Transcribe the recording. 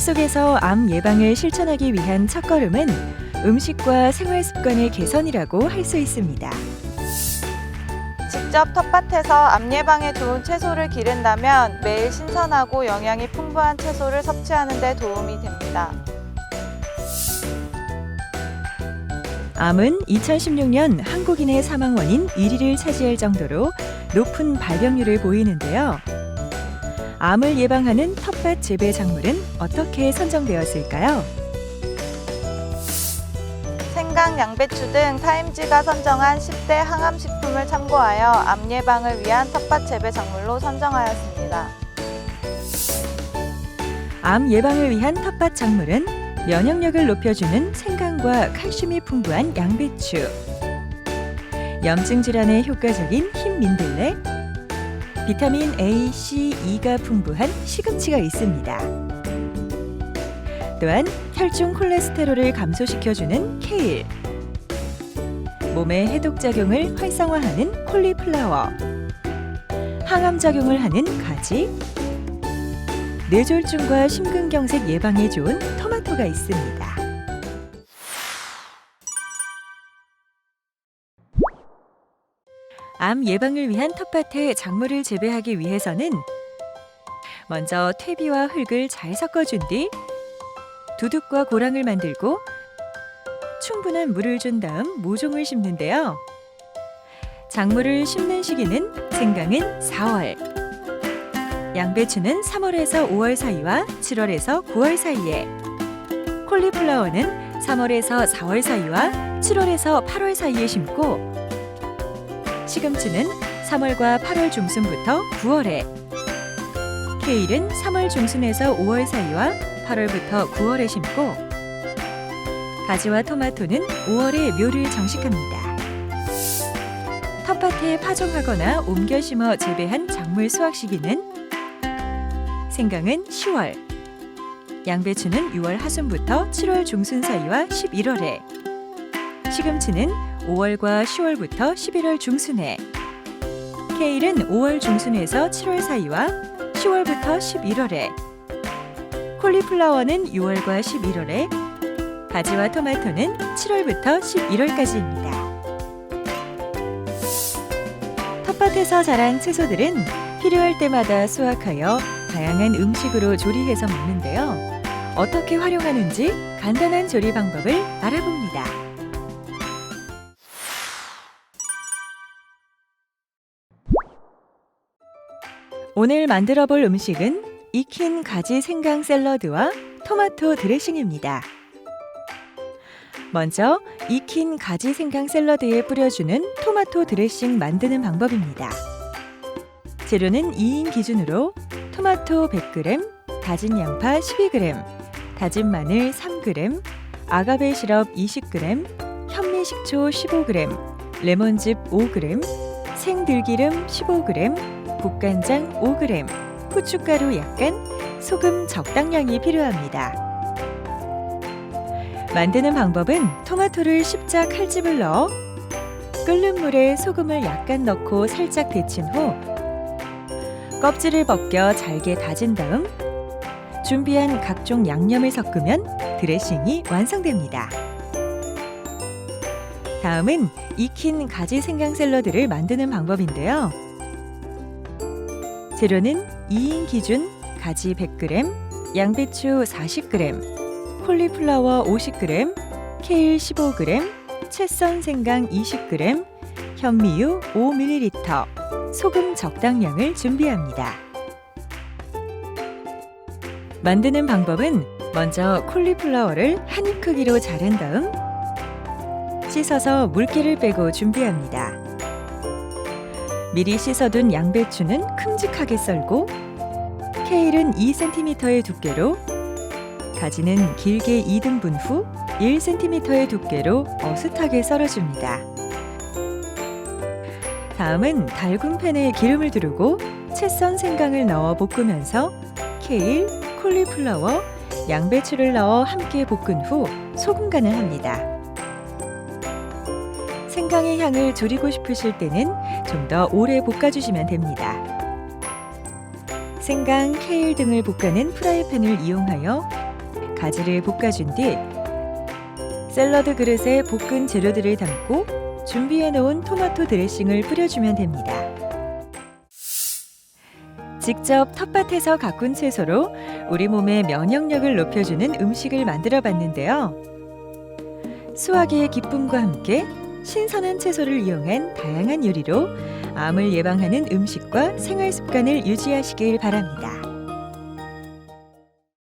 생활 속에서 암 예방을 실천하기 위한 첫걸음은 음식과 생활 습관의 개선이라고 할 수 있습니다. 직접 텃밭에서 암 예방에 좋은 채소를 기른다면 매일 신선하고 영양이 풍부한 채소를 섭취하는 데 도움이 됩니다. 암은 2016년 한국인의 사망 원인 1위를 차지할 정도로 높은 발병률을 보이는데요. 암을 예방하는 텃밭 재배 작물은 어떻게 선정되었을까요? 생강, 양배추 등 타임지가 선정한 10대 항암 식품을 참고하여 암 예방을 위한 텃밭 재배 작물로 선정하였습니다. 암 예방을 위한 텃밭 작물은 면역력을 높여주는 생강과 칼슘이 풍부한 양배추, 염증 질환에 효과적인 흰 민들레, 비타민 A, C, E가 풍부한 시금치가 있습니다. 또한 혈중 콜레스테롤을 감소시켜주는 케일, 몸의 해독 작용을 활성화하는 콜리플라워, 항암 작용을 하는 가지, 뇌졸중과 심근경색 예방에 좋은 토마토가 있습니다. 암 예방을 위한 텃밭에 작물을 재배하기 위해서는 먼저 퇴비와 흙을 잘 섞어준 뒤 두둑과 고랑을 만들고 충분한 물을 준 다음 모종을 심는데요. 작물을 심는 시기는 생강은 4월, 양배추는 3월에서 5월 사이와 7월에서 9월 사이에, 콜리플라워는 3월에서 4월 사이와 7월에서 8월 사이에 심고, 시금치는 3월과 8월 중순부터 9월에, 케일은 3월 중순에서 5월 사이와 8월부터 9월에 심고, 가지와 토마토는 5월에 묘를 정식합니다. 텃밭에 파종하거나 옮겨 심어 재배한 작물 수확 시기는 생강은 10월, 양배추는 6월 하순부터 7월 중순 사이와 11월에, 시금치는 5월과 10월부터 11월 중순에, 케일은 5월 중순에서 7월 사이와 10월부터 11월에, 콜리플라워는 6월과 11월에, 가지와 토마토는 7월부터 11월까지입니다. 텃밭에서 자란 채소들은 필요할 때마다 수확하여 다양한 음식으로 조리해서 먹는데요. 어떻게 활용하는지 간단한 조리 방법을 알아봅니다. 오늘 만들어 볼 음식은 익힌 가지 생강 샐러드와 토마토 드레싱입니다. 먼저 익힌 가지 생강 샐러드에 뿌려주는 토마토 드레싱 만드는 방법입니다. 재료는 2인 기준으로 토마토 100g, 다진 양파 12g, 다진 마늘 3g, 아가베 시럽 20g, 현미 식초 15g, 레몬즙 5g, 생들기름 15g, 국간장 5g, 후춧가루 약간, 소금 적당량이 필요합니다. 만드는 방법은 토마토를 십자 칼집을 넣어 끓는 물에 소금을 약간 넣고 살짝 데친 후 껍질을 벗겨 잘게 다진 다음 준비한 각종 양념을 섞으면 드레싱이 완성됩니다. 다음은 익힌 가지 생강 샐러드를 만드는 방법인데요. 재료는 2인 기준 가지 100g, 양배추 40g, 콜리플라워 50g, 케일 15g, 채썬 생강 20g, 현미유 5ml, 소금 적당량을 준비합니다. 만드는 방법은 먼저 콜리플라워를 한 입 크기로 자른 다음 씻어서 물기를 빼고 준비합니다. 미리 씻어둔 양배추는 큼직하게 썰고 케일은 2cm의 두께로 가지는 길게 2등분 후 1cm의 두께로 어슷하게 썰어줍니다. 다음은 달군 팬에 기름을 두르고 채썬 생강을 넣어 볶으면서 케일, 콜리플라워, 양배추를 넣어 함께 볶은 후 소금 간을 합니다. 생강의 향을 줄이고 싶으실 때는 좀 더 오래 볶아주시면 됩니다. 생강, 케일 등을 볶아낸 프라이팬을 이용하여 가지를 볶아준 뒤 샐러드 그릇에 볶은 재료들을 담고 준비해 놓은 토마토 드레싱을 뿌려주면 됩니다. 직접 텃밭에서 가꾼 채소로 우리 몸의 면역력을 높여주는 음식을 만들어 봤는데요. 수확의 기쁨과 함께 신선한 채소를 이용한 다양한 요리로 암을 예방하는 음식과 생활 습관을 유지하시길 바랍니다.